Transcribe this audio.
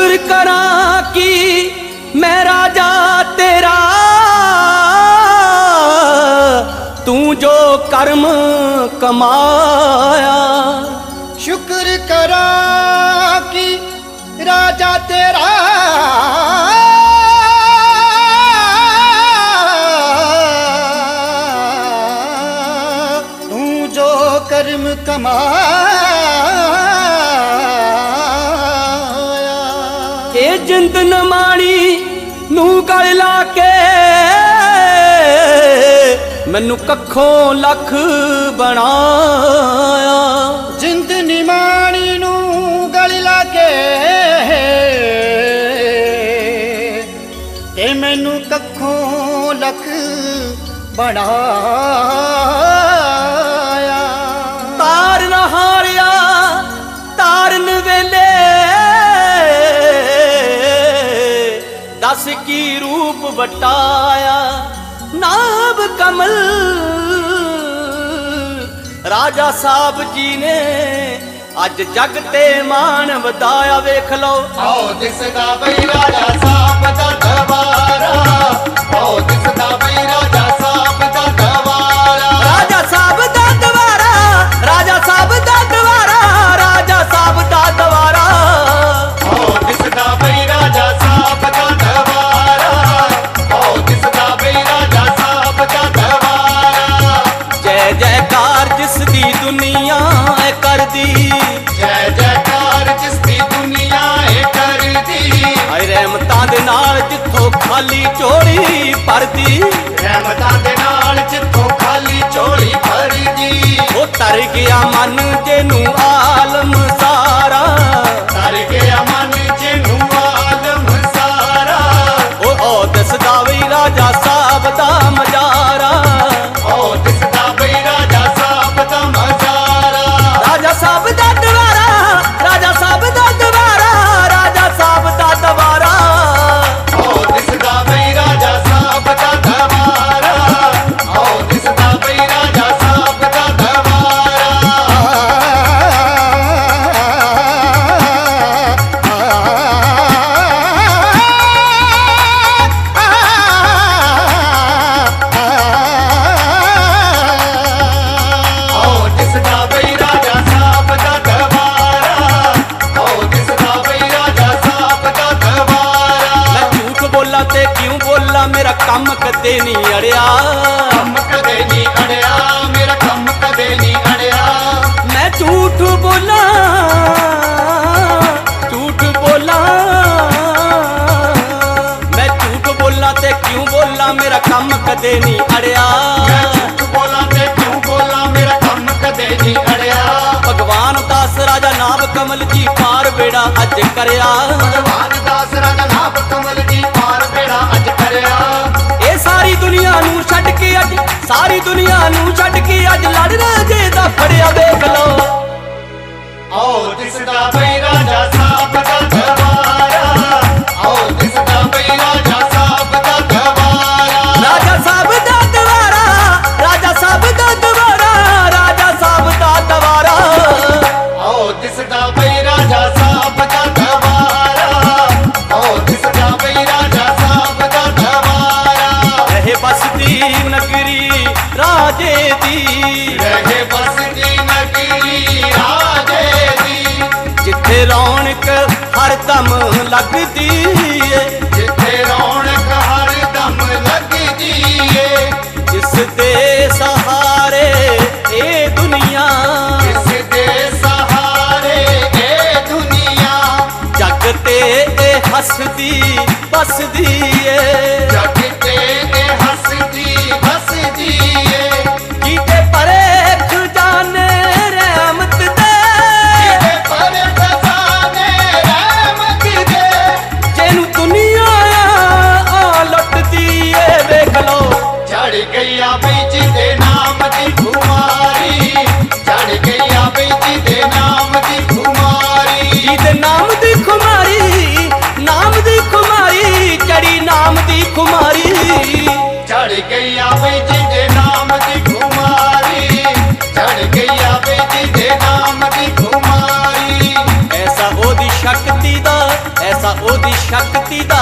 ਸ਼ੁਕਰ ਕਰਾਂ ਕਿ ਮੈਂ ਰਾਜਾ ਤੇਰਾ। ਤੂੰ ਜੋ ਕਰਮ ਕਮਾਇਆ। ਸ਼ੁਕਰ ਕਰਾਂ ਕਿ ਰਾਜਾ ਤੇਰਾ। ਤੂੰ ਜੋ ਕਰਮ ਕਮਾਇਆ। ਜਿੰਦ ਨਮਾਣੀ ਨੂੰ ਗਲ ਲਾ ਕੇ। ਮੈਨੂੰ ਕੱਖੋਂ ਲੱਖ ਬਣਾਇਆ। ਜਿੰਦ ਨਿਮਾਣੀ ਨੂੰ ਗਲ ਲਾ ਕੇ। ਤੇ ਮੈਨੂੰ ਕੱਖੋਂ ਲੱਖ ਬਣਾਇਆ। ਦਸ ਕੀ ਰੂਪ ਵਟਾਇਆ ਨਾਬ ਕਮਲ ਰਾਜਾ ਸਾਹਿਬ ਜੀ ਨੇ ਅੱਜ ਜਗ ਤੇ ਮਾਣ ਵਧਾਇਆ ਵੇਖ ਲਓ ਆਓ ਦਿਸਦਾ ਬਈ ਰਾਜਾ ਸਾਹਿਬ ਦਾ ਦਵਾਰਾ ਆਓ ਦਿਸਦਾ ਦੁਨੀਆ ਹੈ ਕਰਦੀ। ਜੈ ਜੈਕਾਰ ਜਿਸ ਦੀ ਦੁਨੀਆ ਏ ਕਰਦੀ। ਹਾਏ ਰਹਿਮਤਾਂ ਦੇ ਨਾਲ ਜਿੱਥੋਂ ਖਾਲੀ ਝੋਲੀ ਭਰਦੀ। ਰਹਿਮਤਾਂ ਦੇ ਨਾਲ ਜਿੱਥੋਂ ਖਾਲੀ ਝੋਲੀ ਭਰਦੀ। ਉਹ ਤਰ ਗਿਆ ਮਨ ਜਿਹਨੂੰ ਆਲਮ ਸਾਰਾ। ਕੰਮ ਕਦੇ ਨਹੀਂ ਅੜਿਆ। ਕੰਮ ਕਦੇ ਨਹੀਂ ਅੜਿਆ ਮੇਰਾ ਕੰਮ ਕਦੇ ਨਹੀਂ ਅੜਿਆ। ਮੈਂ ਝੂਠ ਬੋਲਾਂ ਝੂਠ ਬੋਲਾਂ। ਮੈਂ ਝੂਠ ਬੋਲਾਂ ਤੇ ਕਿਉਂ ਬੋਲਾਂ ਮੇਰਾ ਕੰਮ ਕਦੇ ਨਹੀਂ ਅੜਿਆ। ਮੈਂ ਝੂਠ ਬੋਲਾਂ ਤੇ ਕਿਉਂ ਬੋਲਾਂ ਮੇਰਾ ਕੰਮ ਕਦੇ ਨਹੀਂ ਅੜਿਆ। ਭਗਵਾਨ ਦਾਸ ਰਾਜਾ ਨਾਮ ਕਮਲ ਜੀ ਪਾਰ ਬੇੜਾ ਅੱਜ ਕਰਿਆ। ਭਗਵਾਨ ਦੁਨੀਆ ਨੂੰ ਛੱਡ ਕੇ ਅੱਜ ਸਾਰੀ ਦੁਨੀਆ ਨੂੰ ਛੱਡ ਕੇ ਅੱਜ। ਰੌਣਕ ਹਰਦਮ ਲੱਗਦੀ ਏ। ਜਿੱਥੇ ਰੌਣਕ ਹਰ ਦਮ ਲੱਗਦੀ ਏ। ਜਿਸ ਦੇ ਸਹਾਰੇ ਇਹ ਦੁਨੀਆ। ਇਸ ਦੇ ਸਹਾਰੇ ਇਹ ਦੁਨੀਆ। ਜਗ ਤੇ ਇਹ ਹੱਸਦੀ ਬਸਦੀ ਏ। শক্তিদা